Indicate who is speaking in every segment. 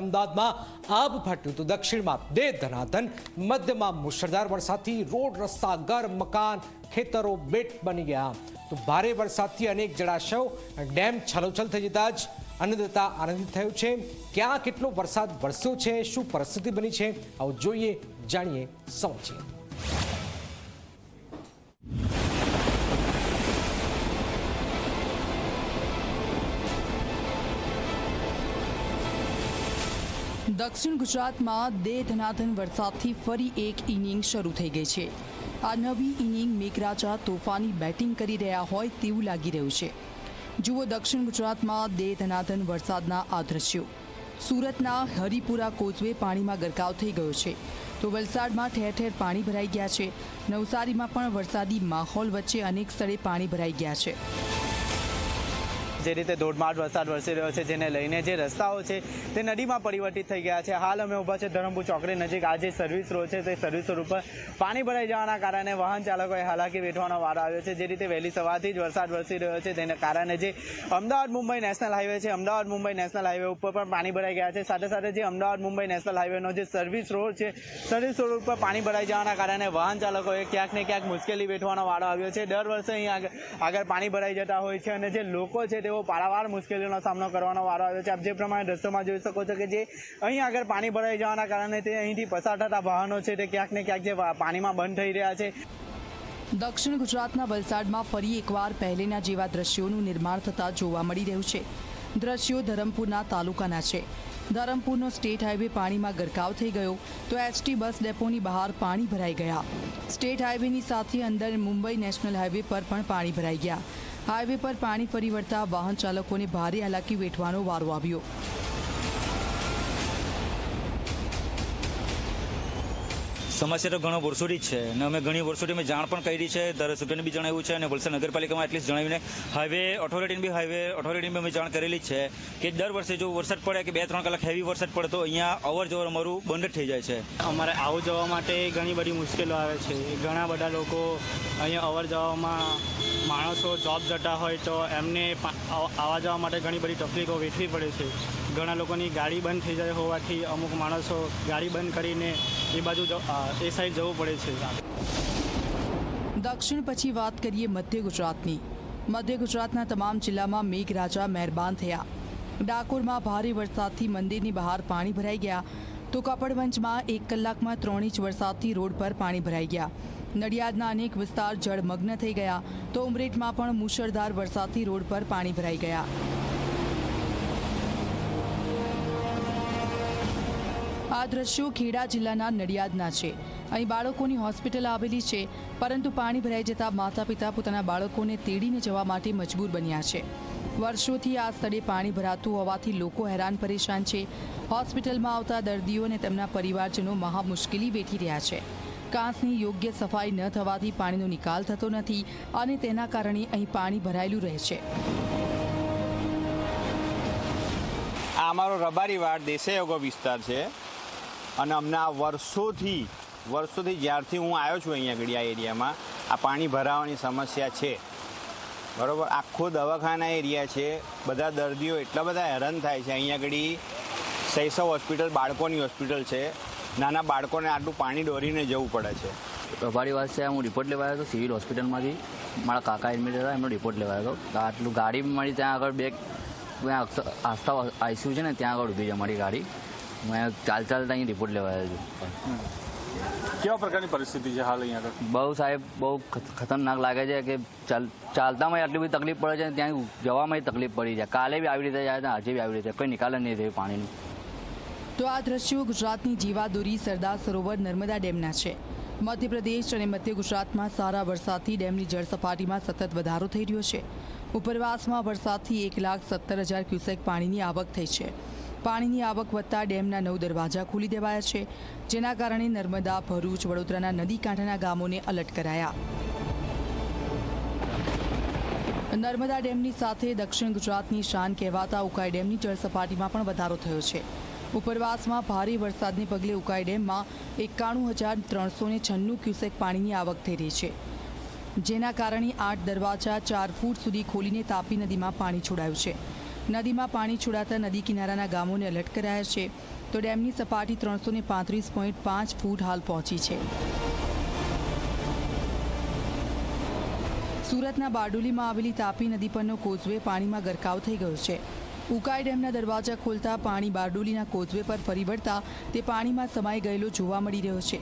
Speaker 1: અમદાવાદમાં આબ ફાટ્યું તો દક્ષિણમાં બે ધનાધન મધ્યમાં મુશળધાર વરસાદથી રોડ, રસ્તા, ઘર, મકાન, ખેતરો બેટ બની ગયા. તો ભારે વરસાદથી અનેક જળાશયો, ડેમ છલોછલ થઈ જતા જ અન્નદાતા આનંદિત થયું છે. ક્યાં કેટલો વરસાદ વરસ્યો છે, શું પરિસ્થિતિ બની છે, આવું જોઈએ, જાણીએ સમજીએ.
Speaker 2: દક્ષિણ ગુજરાતમાં દેહ ધનાધન વરસાદથી ફરી એક ઇનિંગ શરૂ થઈ ગઈ છે. આ નવી ઇનિંગ મેઘરાજા તોફાની બેટિંગ કરી રહ્યા હોય તેવું લાગી રહ્યું છે. જુઓ દક્ષિણ ગુજરાતમાં દેહ ધનાધન વરસાદના આ દ્રશ્યો. સુરતના હરિપુરા કોઝવે પાણીમાં ગરકાવ થઈ ગયો છે. તો વલસાડમાં ઠેર ઠેર પાણી ભરાઈ ગયા છે. નવસારીમાં પણ વરસાદી માહોલ વચ્ચે અનેક સ્થળે પાણી ભરાઈ ગયા છે.
Speaker 3: જે રીતે ધોધમાર વરસાદ વરસી રહ્યો છે, જેને લઈને જે રસ્તાઓ છે તે નદીમાં પરિવર્તિત થઈ ગયા છે. હાલ અમે ઊભા છે ધરમપુર ચોકડી નજીક. આ જે સર્વિસ રોડ છે, તે સર્વિસ રોડ ઉપર પાણી ભરાઈ જવાના કારણે વાહન ચાલકોએ હાલાકી વેઠવાનો વારો આવ્યો છે. જે રીતે વહેલી સવારથી જ વરસાદ વરસી રહ્યો છે તેને કારણે જે અમદાવાદ મુંબઈ નેશનલ હાઈવે છે, અમદાવાદ મુંબઈ નેશનલ હાઈવે ઉપર પણ પાણી ભરાઈ ગયા છે. સાથે સાથે જે અમદાવાદ મુંબઈ નેશનલ હાઈવેનો જે સર્વિસ રોડ છે સર્વિસ રોડ ઉપર પાણી ભરાઈ જવાના કારણે વાહન ચાલકોએ ક્યાંક ને ક્યાંક મુશ્કેલી વેઠવાનો વારો આવ્યો છે. દર વર્ષે અહીં આગળ પાણી ભરાઈ જતા હોય છે અને જે લોકો છે તેઓ પારાવાર મુશ્કેલીઓનો સામનો કરવાનો વારો આવ્યો છે. આપ જે પ્રમાણે દ્રશ્યોમાં જોઈ શકો છો કે જે અહીં આગળ પાણી ભરાઈ જવાના કારણે તે અહીંથી પસાર થતા વાહનો છે તે ક્યાંક ને ક્યાંક જે પાણીમાં બંધ થઈ રહ્યા છે.
Speaker 2: દક્ષિણ ગુજરાતના વલસાડમાં ફરી એકવાર પહેલેના જેવા દ્રશ્યોનું નિર્માણ થતાં જોવા મળી રહ્યું છે. દ્રશ્યો ધરમપુરના તાલુકાના છે. ધરમપુરનો સ્ટેટ હાઈવે પાણીમાં ગરકાવ થઈ ગયો તો એસટી બસ ડેપોની બહાર પાણી ભરાઈ ગયા. સ્ટેટ હાઈવેની સાથે અંદર મુંબઈ નેશનલ હાઈવે પર પણ પાણી ભરાઈ ગયા. હાઈવે પર પાણી ફરી વળતા વાહન ચાલકોને ભારે હાલાકી વેઠવાનો વારો આવ્યો.
Speaker 4: સમસ્યા તો ઘણો વર્ષોથી છે અને અમે ઘણી વર્ષોથી અમે જાણ પણ કરી છે. ધારાસભ્યને બી જણાવ્યું છે અને વલસાડ નગરપાલિકામાં એટલીસ્ટ જણાવીને હાઈવે ઓથોરિટીને બી હાઈવે ઓથોરિટીને બી અમે જાણ કરેલી છે કે દર વર્ષે જો વરસાદ પડે કે બે ત્રણ કલાક હેવી વરસાદ પડે તો અહીંયા અવર જવર અમારું બંધ થઈ જાય છે.
Speaker 5: અમારે આવું જવા માટે ઘણી બધી મુશ્કેલીઓ આવે છે. ઘણા બધા લોકો અહીંયા અવર જવામાં માણસો જોબ જતા હોય તો એમને આવવા જવા માટે ઘણી બધી તકલીફો વેઠવી પડે છે. ઘણા લોકોની ગાડી બંધ થઈ જાય હોવાથી અમુક માણસો ગાડી બંધ કરીને એ બાજુ એ સાઈડ જવું પડે છે.
Speaker 2: દક્ષિણ પછી વાત કરીએ મધ્ય ગુજરાતની. મધ્ય ગુજરાતના તમામ જિલ્લામાં મેઘરાજા મહેરબાન થયા. ડાકોરમાં ભારે વરસાદથી મંદિરની બહાર પાણી ભરાઈ ગયા. તો કપડવંજમાં એક કલાકમાં ત્રણ ઇંચ વરસાદથી રોડ પર પાણી ભરાઈ ગયા. નડિયાદના અનેક વિસ્તાર જળમગ્ન થઈ ગયા. તો ઉમરેઠમાં પણ મુશળધાર વરસાદથી રોડ પર પાણી ભરાઈ ગયા. આ દ્રશ્યો ખેડા જિલ્લાના નડિયાદના છે. અહીં બાળકોની હોસ્પિટલ આવેલી છે, પરંતુ પાણી ભરાઈ જતા માતા પિતા પોતાના બાળકોને તેડીને જવા માટે મજબૂર બન્યા છે. વર્ષોથી આ સ્થળે પાણી ભરાતું હોવાથી લોકો હેરાન પરેશાન છે. હોસ્પિટલમાં આવતા દર્દીઓ અને તેમના પરિવારજનો મહા મુશ્કેલી વેઠી રહ્યા છે. કાંસની યોગ્ય સફાઈ ન થવાથી પાણીનો નિકાલ થતો નથી અને તેના કારણે અહીં પાણી ભરાયેલું રહે છે.
Speaker 6: આ અમારો રબારી વાડ દેસાઈયોગો વિસ્તાર છે અને અમને આ વર્ષોથી વર્ષોથી જ્યારથી હું આવ્યો છું અહીંયા આગળ આ એરિયામાં, આ પાણી ભરાવાની સમસ્યા છે. બરાબર? આખો દવાખાના એરિયા છે. બધા દર્દીઓ એટલા બધા હેરાન થાય છે. અહીંયા આગળ સૈસવ હોસ્પિટલ, બાળકોની હોસ્પિટલ છે. નાના બાળકોને આટલું પાણી દોરીને જવું પડે છે.
Speaker 7: પ્રભારી વાત છે હું રિપોર્ટ લેવા આવ્યો હતો સિવિલ હોસ્પિટલમાંથી મારા કાકા એડમિટ હતા એમનો રિપોર્ટ લેવા આવ્યો હતો. તો આટલું ગાડી મારી ત્યાં આગળ બે આસ્થા આઈસીયુ છે ને ત્યાં આગળ ઊભી છે મારી ગાડી. હું અહીંયા ચાલ ચાલતા અહીં રિપોર્ટ લેવા આવ્યો છું.
Speaker 8: કેવા પ્રકારની પરિસ્થિતિ છે હાલ અહીંયા આગળ?
Speaker 7: બહુ સાહેબ બહુ ખત- ખતરનાક લાગે છે કે ચાલ ચાલતામાં આટલી બધી તકલીફ પડે છે ત્યાં જવામાં તકલીફ પડી જાય કાલે બી આવી રીતે જાય આજે બી આવી રીતે કંઈ નિકાલ જ નહીં થયું પાણીનું.
Speaker 2: તો આ દ્રશ્યો ગુજરાતની જીવાદોરી સરદાર સરોવર નર્મદા ડેમના છે. મધ્યપ્રદેશ અને મધ્ય ગુજરાતમાં સારા વરસાદથી ડેમની જળ સપાટીમાં સતત વધારો થઈ રહ્યો છે. ઉપરવાસમાં વરસાદથી એક લાખ સત્તર હજાર ક્યુસેક પાણીની આવક થઈ છે. પાણીની આવક વધતા ડેમના નવ દરવાજા ખોલી દેવાયા છે, જેના કારણે નર્મદા, ભરૂચ, વડોદરાના નદી કાંઠાના ગામોને અલર્ટ કરાયા. નર્મદા ડેમની સાથે દક્ષિણ ગુજરાતની શાન કહેવાતા ઉકાઈ ડેમની જળ સપાટીમાં પણ વધારો થયો છે. ઉપરવાસમાં ભારે વરસાદને પગલે ઉકાઈ ડેમમાં એકાણું હજાર ત્રણસો ને છન્નું ક્યુસેક પાણીની આવક થઈ રહી છે. જેના કારણે આઠ દરવાજા ચાર ફૂટ સુધી ખોલીને તાપી નદીમાં પાણી છોડાયું છે. નદીમાં પાણી છોડાતા નદી કિનારાના ગામોને એલર્ટ કરાયા છે. તો ડેમની સપાટી ત્રણસો ને પાંત્રીસ પોઈન્ટ પાંચ ફૂટ હાલ પહોંચી છે. સુરતના બારડોલીમાં આવેલી તાપી નદી પરનો કોઝવે પાણીમાં ગરકાવ થઈ ગયો છે. ઉકાઈ ડેમના દરવાજા ખોલતા પાણી બારડોલીના કોઝવે પર ફરી વળતા તે પાણીમાં સમાઈ ગયેલો જોવા મળી રહ્યો છે.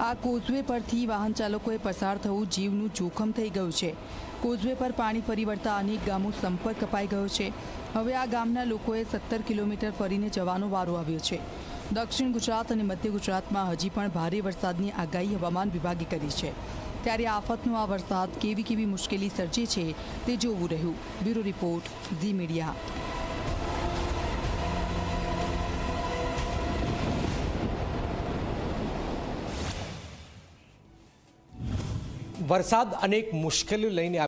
Speaker 2: આ કોઝવે પરથી વાહન ચાલકોએ પસાર થવું જીવનું જોખમ થઈ ગયું છે. કોઝવે પર પાણી ફરી વળતા અનેક ગામો સંપર્ક કપાઈ ગયો છે. હવે આ ગામના લોકોએ સત્તર કિલોમીટર ફરીને જવાનો વારો આવ્યો છે. દક્ષિણ ગુજરાત અને મધ્ય ગુજરાતમાં હજી પણ ભારે વરસાદની આગાહી હવામાન વિભાગે કરી છે. ત્યારે આફતનો આ વરસાદ કેવી કેવી મુશ્કેલી સર્જે છે તે જોવું રહ્યું. Bureau report Zee media.
Speaker 1: વરસાદ અનેક મુશ્કેલીઓ લઈને